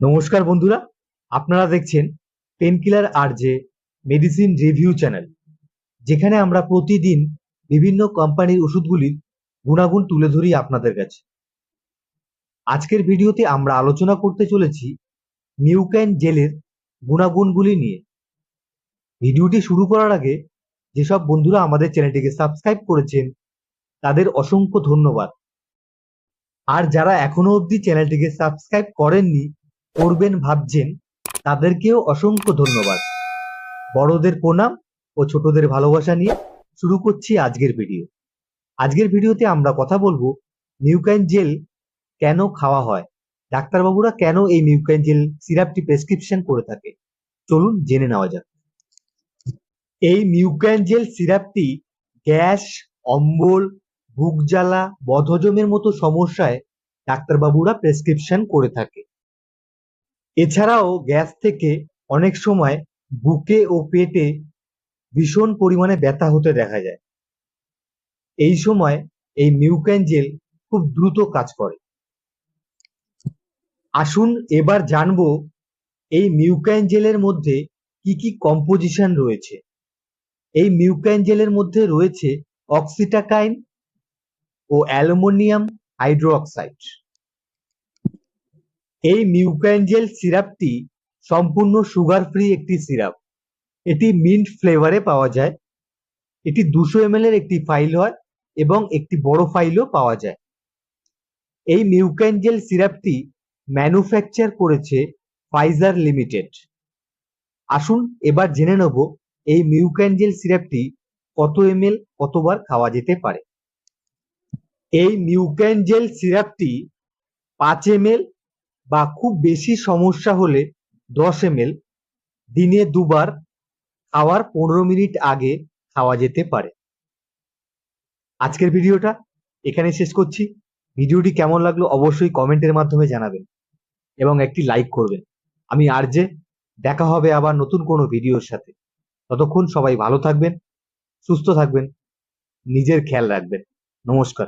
নমস্কার বন্ধুরা, আপনারা দেখছেন পেনকিলার আর যে মেডিসিন রিভিউ চ্যানেল যেখানে আমরা প্রতিদিন বিভিন্ন কোম্পানির ওষুধগুলির গুণাগুণ তুলে ধরি আপনাদের কাছে। আজকের ভিডিওতে আমরা আলোচনা করতে চলেছি নিউক্যান জেলের গুণাগুণগুলি নিয়ে। ভিডিওটি শুরু করার আগে যেসব বন্ধুরা আমাদের চ্যানেলটিকে সাবস্ক্রাইব করেছেন, তাদের অসংখ্য ধন্যবাদ। আর যারা এখনও অবধি চ্যানেলটিকে সাবস্ক্রাইব করেননি করবেন ভাবছেন, তাদেরকেও অসংখ্য ধন্যবাদ। বড়দের প্রণাম ও ছোটদের ভালোবাসা নিয়ে শুরু করছি আজকের ভিডিও। আজকের ভিডিওতে আমরা কথা বলব মিউকাইন জেল কেন খাওয়া হয়? ডাক্তারবাবুরা কেন এই মিউকাইন জেল সিরাপটি প্রেসক্রিপশন করে থাকে? চলুন জেনে নেওয়া যাক। এই মিউকাইন জেল সিরাপটি গ্যাস, অম্বল, বুক জ্বালা, বদহজমের মতো সমস্যায় ডাক্তারবাবুরা প্রেসক্রিপশন করে থাকে। এছাড়াও গ্যাস থেকে অনেক সময় বুকে ও পেটে ভীষণ পরিমাণে ব্যথা হতে দেখা যায়। এই সময় এই মিউক্যান জেল খুব দ্রুত কাজ করে। আসুন এবার জানব এই মিউক্যান জেলের মধ্যে কি কি কম্পোজিশন রয়েছে। এই মিউক্যান জেলের মধ্যে রয়েছে অক্সিটাকাইন ও অ্যালুমিনিয়াম হাইড্রোক্সাইড। এই মিউক্যানজেল সিরাপটি সম্পূর্ণ সুগার ফ্রি একটি সিরাপ। এটি মিন্ট ফ্লেভারে পাওয়া যায়। এটি দুশো এম এর একটি ফাইল হয় এবং একটি বড় ফাইলও পাওয়া যায়। এই মিউক্যানজেল সিরাপটি ম্যানুফ্যাকচার করেছে ফাইজার লিমিটেড আসুন এবার জেনে নেব এই মিউক্যানজেল সিরাপটি কত এম এল কতবার খাওয়া যেতে পারে। এই মিউক্যানজেল সিরাপটি পাঁচ এম বা খুব বেশি সমস্যা হলে দশ এম দিনে দুবার খাওয়ার পনেরো মিনিট আগে খাওয়া যেতে পারে। আজকের ভিডিওটা এখানে শেষ করছি। ভিডিওটি কেমন লাগল অবশ্যই কমেন্টের মাধ্যমে জানাবেন এবং একটি লাইক করবেন। আমি আর যে দেখা হবে আবার নতুন কোনো ভিডিওর সাথে। ততক্ষণ সবাই ভালো থাকবেন, সুস্থ থাকবেন, নিজের খেয়াল রাখবেন। নমস্কার।